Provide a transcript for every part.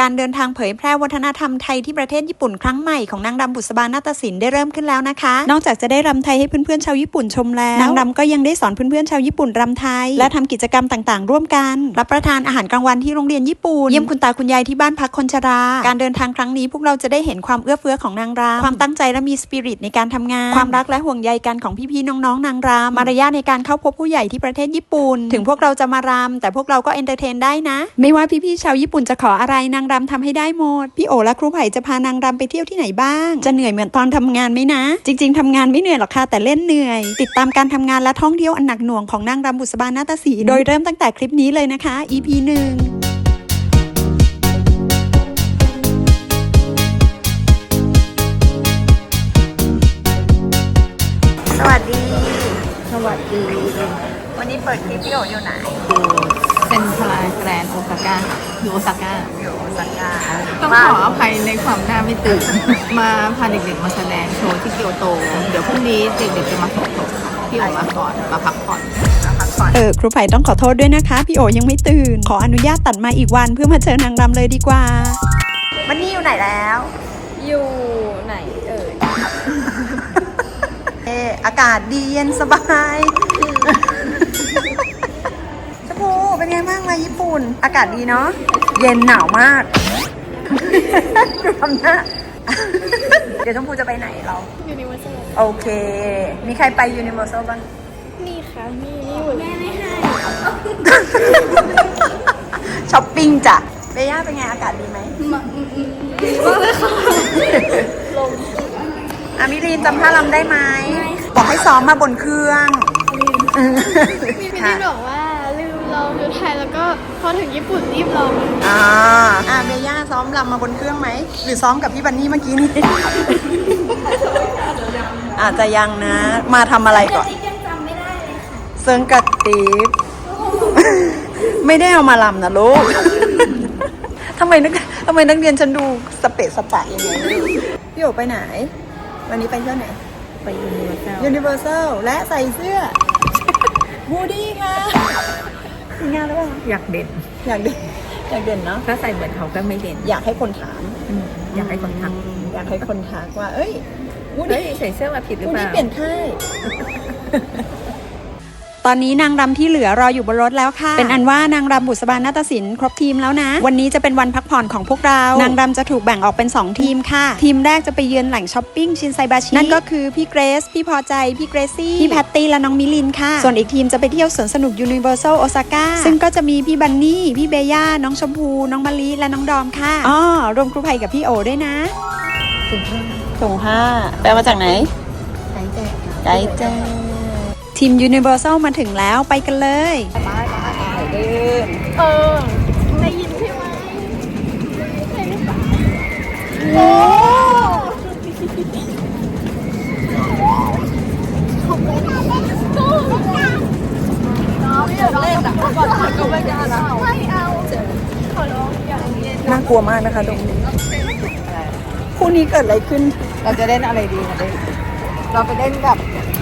การเดินทางเผยแพร่วัฒนธรรมไทยที่ประเทศญี่ปุ่นครั้งใหม่ของนางรำบุษบานาฏศิลป์ได้เริ่มขึ้นแล้วนะคะ นอกจากจะได้รำไทยให้เพื่อนๆชาวญี่ปุ่นชมแล้ว นางรำก็ยังได้สอนเพื่อนๆชาวญี่ปุ่นรำไทย และทำกิจกรรมต่างๆ ร่วมกัน รับประทานอาหารกลางวันที่โรงเรียนญี่ปุ่น เยี่ยมคุณตาคุณยายที่บ้านพักคนชรา การเดินทางครั้งนี้พวกเราจะได้เห็นความเอื้อเฟื้อของนางรำความตั้งใจและมีสปิริตในการทำงาน ความรักและห่วงใยกันของพี่ๆน้องๆนางรำมารยาทในการเข้าพบผู้ใหญ่ที่ประเทศญี่ปุ่น ถึงพวกเราจะมารำแต่พวกเราก็เอนเตอร์เทนได้นะ ไม่ว่าพี่ๆชาวญี่ปุ่นจะขออะไรนางางรำทำให้ได้หมด พี่โอและครูไผ่จะพานางรำไปเที่ยวที่ไหนบ้าง จะเหนื่อยเหมือนตอนทำงานไหมนะ จริง ๆทำงานไม่เหนื่อยหรอกค่ะแต่เล่นเหนื่อย ติดตามการทำงานและท่องเที่ยวอันหนักหน่วงของนางรำบุษบานาฏศิลป์โดยเริ่มตั้งแต่คลิปนี้เลยนะคะ EP หนึ่งสวัสดี สวัสดี วันนี้เปิดคลิปพี่โออยู่ไหน เซ็นทรัลแกรนด์โอซาก้าอยู่โอซาก้าอยู่โอซาก้าต้องขออภัยในความหน้าไม่ตื่น มาพาเด็กๆมาแสดงโชว์ที่เกียวโต เดี๋ยวพรุ่งนี้เด็กๆจะมาสอบตกค่ะพี่ออกมาก่อนมาพักผ่อนเออครูไผ่ต้องขอโทษด้วยนะคะ พี่โอยังไม่ตื่น ขออนุญาตตัดมาอีกวันเพื่อมาเจอนางรำเลยดีกว่าวันนี้อยู่ไหนแล้ว อยู่ไหนเอ่ยเอออากาศดีเย็นสบายชมพู เป็นไงบ้างมาญี่ปุ่น อากาศดีเนาะ เย็นหนาวมากดูทำหน้า เดี๋ยวชมพูจะไปไหนเรา ยูนิเวอร์แซลโอเค มีใครไปยูนิเวอร์แซลบ้าง นี่ค่ะมีนี่หมดแม่ไม่ให้ช้อปปิ้งจ้ะเบย่าเป็นไงอากาศดีไหมลงอามิลีนจำท่ารำได้ไหม บอกให้ซ้อมมาบนเครื่องเออมีพี่ค่ะที่บอกว่าลืมลอง ชุดไทยแล้วก็พอถึงญี่ปุ่นรีบลองอ่าอ่าเบย่าซ้อมรำมาบนเครื่องไหม หรือซ้อมกับพี่บันนี่เมื่อกี้นี่อาจจะยังนะ มาทำอะไรก่อนยังจำไม่ได้เลยค่ะเซิงกับตีฟไม่ได้เอามาลำนะลูกทำไมนักทำไมนักเรียนฉันดูสเปะสปะยังไงไม่รู้พี่โอไปไหน วันนี้ไปเที่ยวไหน ไปยูนิเวอร์แซล Universal และใส่เสื้อบูดี้ค่ะ มีงานหรือเปล่าอยากเด่น อยากเด่นอยากเด่นเนาะถ้าใส่เหมือนเขาก็ไม่เด่น อยากให้คนถาม อืมอยากให้คนทักอยากให้คนทักว่า เอ้ยบูเฮ้ยดี้ใส่เสื้อมาผิดหรือบูเปดี้ล่าเปลี่ยนค่าย ตอนนี้นางรำที่เหลือรออยู่บนรถแล้วค่ะ เป็นอันว่านางรำบุษบานาฏศิลป์ครบทีมแล้วนะ วันนี้จะเป็นวันพักผ่อนของพวกเรา นางรำจะถูกแบ่งออกเป็น 2 ทีมค่ะ ทีมแรกจะไปเยือนแหล่งช้อปปิ้งชินไซบาชิ นั่นก็คือพี่เกรซ พี่พอใจ พี่เกรซี่ พี่แพตตี้ และน้องมิลินค่ะ ส่วนอีกทีมจะไปเที่ยวสวนสนุกยูนิเวอร์แซลโอซาก้า ซึ่งก็จะมีพี่บันนี่ พี่เบย่า น้องชมพู น้องมะลิ และน้องดอมค่ะ อ๋อ รวมครูไผ่กับพี่โอด้วยนะถึงเพื่อนถุงผ้าแปลมาจากไหนใช้แจกไกด์แจ้ ทีม Universal มาถึงแล้วไปกันเลยเออได้ยินใช่ไหมใช่หรือเปล่าโอ้เล่นอะก่อนก็ไม่ได้นะไม่เอาขอร้องอย่าเย็นน่ากลัวมากนะคะตรงนี้คู่นี้เกิดอะไรขึ้น เราจะเล่นอะไรดีนะเล่นเราไปเล่นกับส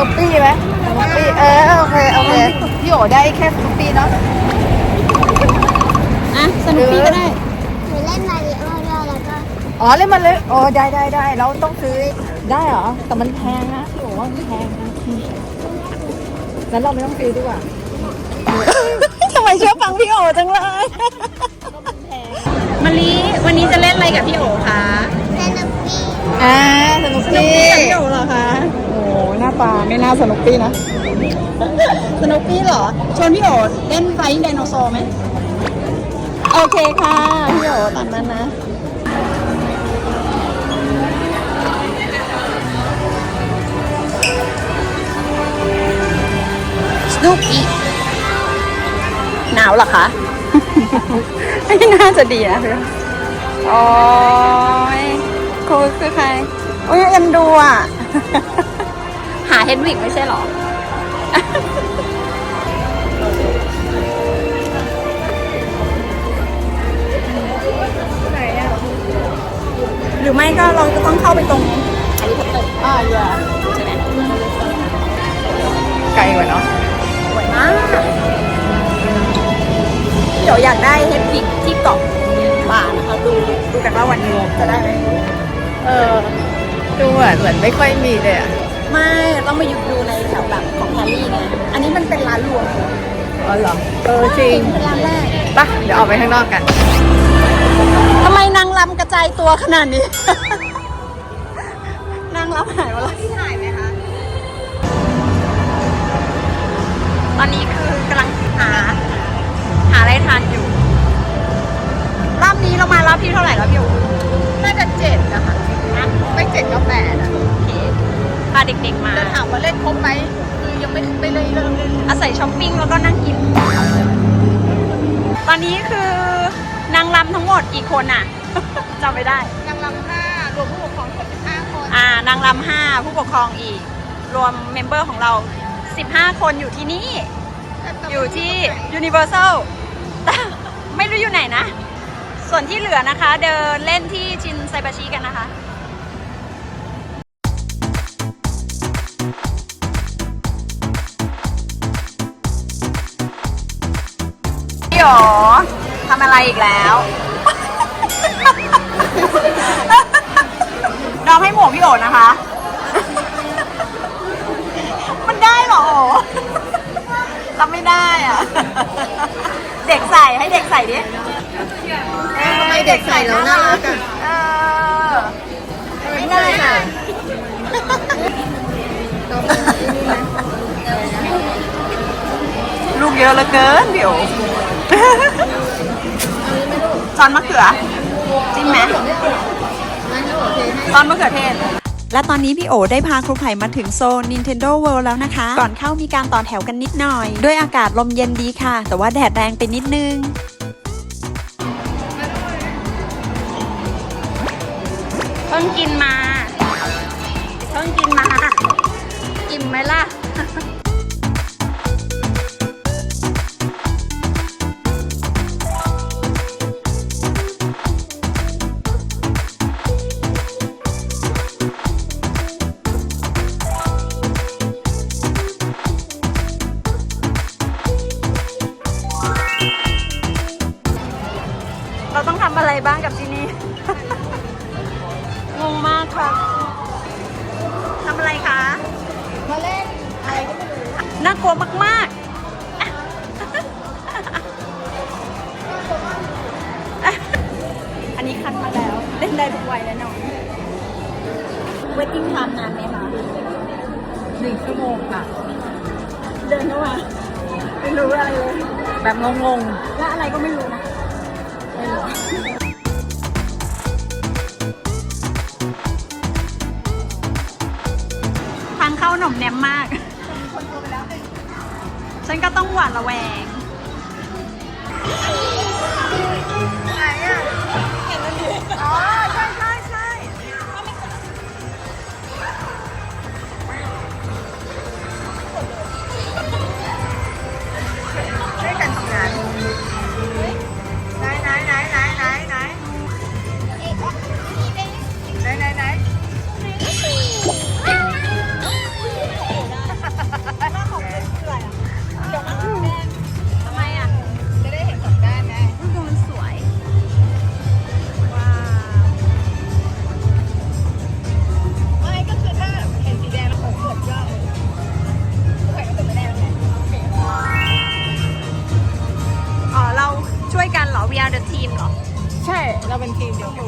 นุปปี้ไหมสนุปปี้เออโอเคโอเคพี่โอได้แค่สนุปปี้เนาะอะสนุกปี้ก็ได้หนูเล่นมาริโอด้วยแล้วก็อ๋อเล่นมันเลยโอ้ได้ได้ได้เราต้องซื้อได้เหรอแต่มันแพงนะพี่โอว่ามันแพงนะงั้นเราไม่ต้องซื้อดีกว่าทำไมเชื่อฟังพี่โอจังเลยมาลีวันนี้จะเล่นอะไรกับพี่โอคะสนุกปี้อ่าสนุปปี้ กับพี่โอเหรอคะ โอ้หน้าตาไม่น่าสนุกปี้นะ สนุกปี้เหรอ ชวนพี่โอเล่นไฟไดโนเสาร์ไหม โอเคค่ะ พี่โอตามนั้นนะสนุกปี้หนาวเหรอคะไม่น่าจะดีนะพี่โอ้ยครูคือใคร โอ้ยเอ็นดูอะ หาเฮดวิกไม่ใช่เหรอ หรือไม่ก็เราจะต้องเข้าไปตรงแฮร์รี่พอตเตอร์อ่าอย่าใช่ไหมไกลกว่าเนาะสวยมากเดี๋ยวอยากได้เฮดวิกที่เกาะป่ากันว่าวันนี้จะได้ไหมเออดูเหมือนเหมือนไม่ค่อยมีเลยอะ ไม่ต้องมาอยู่ดูในแถวแบบของแฮร์รี่ไงอันนี้มันเป็นร้านรวมอ๋อเหรอเออจริงเป็นร้านแรกปะเดี๋ยวออกไปข้างนอกกันทำไมนางรำกระจายตัวขนาดนี้ นางรำหายไปแล้วที่ถ่ายไหมคะตอนนี้คือกำลังหา หาอะไรทานอยู่รอบนี้เรามารอบที่เท่าไหร่แล้วพี่อู๋น่าจะเจ็ดนะคะไม่เจ็ดก็แปดอะโอเค พาเด็กๆมา จะถามว่าเล่นครบไหมคือยังไม่ไม่เลยเริ่มเล่นอาศัยช้อปปิ้งแล้วก็นั่งกิน ตอนนี้คือนางรำทั้งหมดกี่คนอะ จำไม่ได้ นางรำห้ารวมผู้ปกครองคนสิบห้าคนอ่านางรำห้าผู้ปกครองอีก รวมเมมเบอร์ของเรา 15 คนอยู่ที่นี่ อยู่ที่ Universal แต่ไม่รู้อยู่ไหนนะ ส่วนที่เหลือนะคะ เดินเล่นที่ชินไซบาชิกันนะคะ พี่หอทำอะไรอีกแล้วน้องให้หมวกพี่โอนะคะ มันได้เหรอโอรับไม่ได้อะ เด็กใส่ให้เด็กใส่ดิทำไมเด็กใส่แล้วน่ารักอะเออไม่ได้อะลูกเยอะเหลือเกินเดี๋ยว ซอนมะเขือ จิ้มไหมซอนมะเขือเทศ และตอนนี้พี่โอได้พาครูไผ่มาถึงโซน Nintendo World แล้วนะคะ ก่อนเข้ามีการต่อแถวกันนิดหน่อย ด้วยอากาศลมเย็นดีค่ะ แต่ว่าแดดแรงไปนิดนึงเพิ่งกินมาเพิ่งกินมา อิ่มไหมล่ะากลัวมากๆ อันนี้คัดมาแล้ว เล่นได้ทุกวัยแน่นอนเวทติ้งไทม์นานไหมคะหนึ่งชั่วโมงค่ะ เดินเข้ามาไม่รู้อะไรเลย แบบงงและอะไรก็ไม่รู้นะทางเข้าหน่อมแนมมาก ฉันก็ต้องหวาดระแวง ไหนอะเห็นแล้วดิอ๋อ เราเป็นทีมเดียวกัน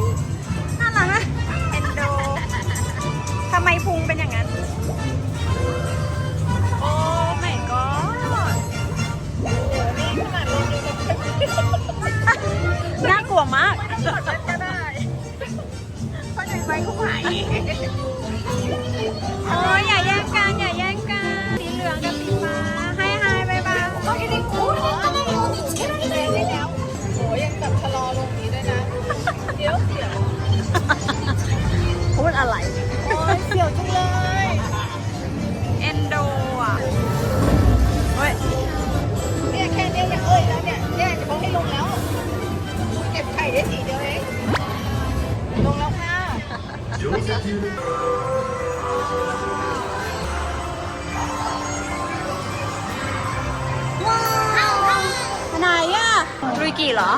รุยกี่เหรอ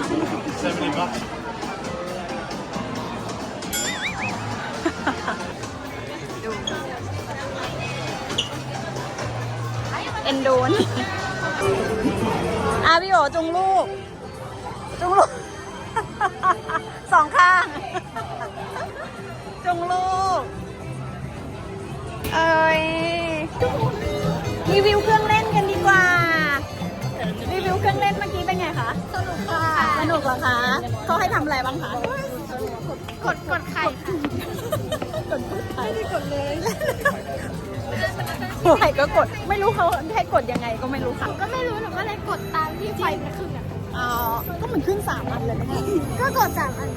เอ็นดูนี่อาพี่โอจุงลูก จุงลูก สองข้าง จุงลูก เอ้ยรีวิวเครื่อง คะสนุกค่ะสนุกเหรอคะเขาให้ทำอะไรบ้างคะกดกดไข่ค่ะไม่ได้กดเลยใครก็กดไม่รู้เขาให้กดยังไงก็ไม่รู้ค่ะก็ไม่รู้หนูก็เลยกดตามที่ไฟมันขึ้นอะอ๋อก็มันขึ้นสามอันเลยนะก็กดสามอัน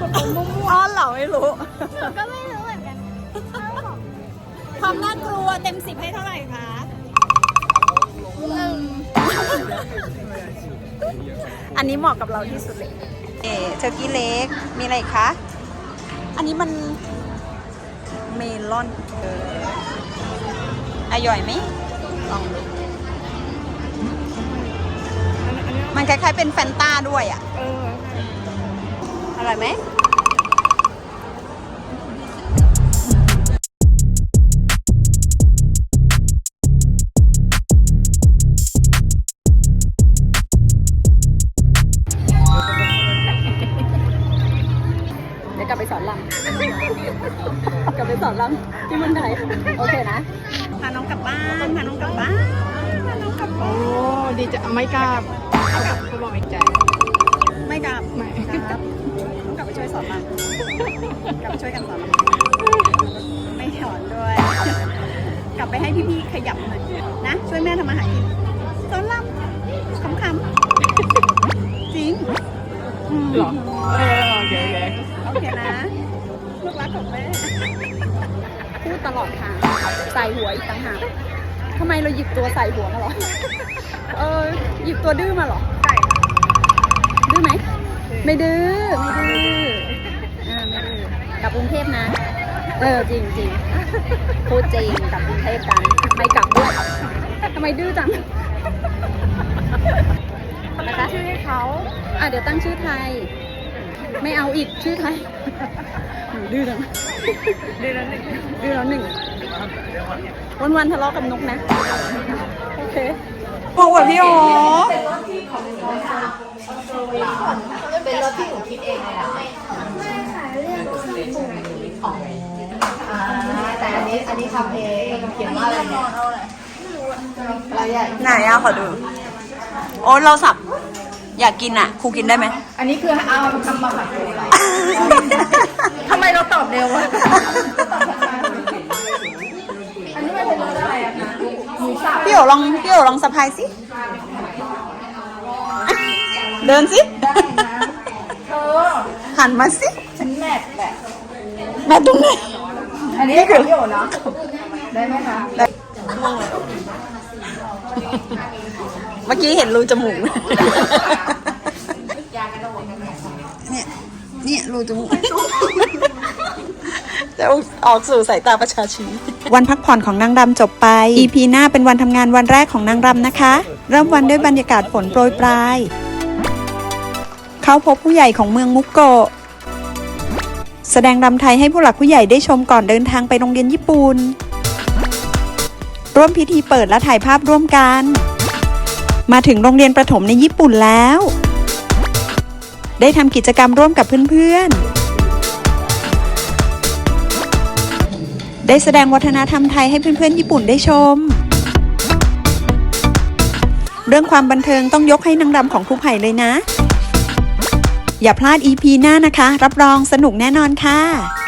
กดมั่วอ๋อเหรอไม่รู้ๆหนูก็ไม่รู้เหมือนกันเขาบอกความน่ากลัวเต็มสิบให้เท่าไหร่คะหนึ่ง อันนี้เหมาะกับเราที่สุดเลยเอเทอร์กี้เล็ก มีอะไรอีกคะ อันนี้มันเมลอนเอออร่อยไหมลองดูมันคล้ายๆเป็นแฟนตาด้วยอะ เออ อร่อยไหม ขยับหน่อยนะ ช่วยแม่ทำอาหารกินสอนลำคำๆจริงอืมหรอเออโอเคโอเคโอเคนะลูกรักของแม่พูดตลอดทางใส่หัวอีกต่างหากทำไมเราหยิบตัวใส่หัวมาหรอ เออหยิบตัวดื้อมาเหรอใช่ดื้อไหม ไม่ดื้อ ไม่ดื้อ อ่า ไม่ดื้อกลับกรุงเทพนะ เออจริงจริงพูดจริงกลับกรุงเทพกันไม่กลับด้วยทำไมดื้อจังนะคะชื่อให้เขาอะเดี๋ยวตั้งชื่อไทย ไม่เอาอีกชื่อไทยหนูดื้อจังเดือนละหนึ่งดื้อแล้วหนึ่งวันวันๆทะเลาะกับนกนะ โอเคมองว่าพี่โอเป็นรถที่หนูคิดเองเลยอะอ่า แต่อันนี้อันนี้ทำเองเขียนว่าอะไรเนี่ยอะไรอะไหนอะขอดู โอ้เราสับ อยากกินอะครูกินได้ไหม อันนี้คือเอาทำมาผัดอะไรทำไมเราตอบเร็ววะอันนี้มันเป็นรสอะไรอะคะหมูสับพี่โอลองพี่โอลองสะพายสิ เดินสิเธอหันมาสิฉันแมทแหละแม่ตรงไหน อันนี้คือพี่โอเนาะ ได้ไหมคะ เมื่อกี้เห็นรูจมูก เนี่ย เนี่ยรูจมูก จะออกสู่สายตาประชาชน วันพักผ่อนของนางรำจบไป EP หน้าเป็นวันทำงานวันแรกของนางรำนะคะ เริ่มวันด้วยบรรยากาศฝนโปรยปลาย เข้าพบผู้ใหญ่ของเมืองมุกโกะ แสดงรำไทยให้ผู้หลักผู้ใหญ่ได้ชมก่อนเดินทางไปโรงเรียนญี่ปุ่น ร่วมพิธีเปิดและถ่ายภาพร่วมกัน มาถึงโรงเรียนประถมในญี่ปุ่นแล้ว ได้ทำกิจกรรมร่วมกับเพื่อนๆได้แสดงวัฒนธรรมไทยให้เพื่อนๆญี่ปุ่นได้ชม เรื่องความบันเทิงต้องยกให้นางรำของครูไผ่เลยนะ อย่าพลาด EP หน้านะคะ รับรองสนุกแน่นอนค่ะ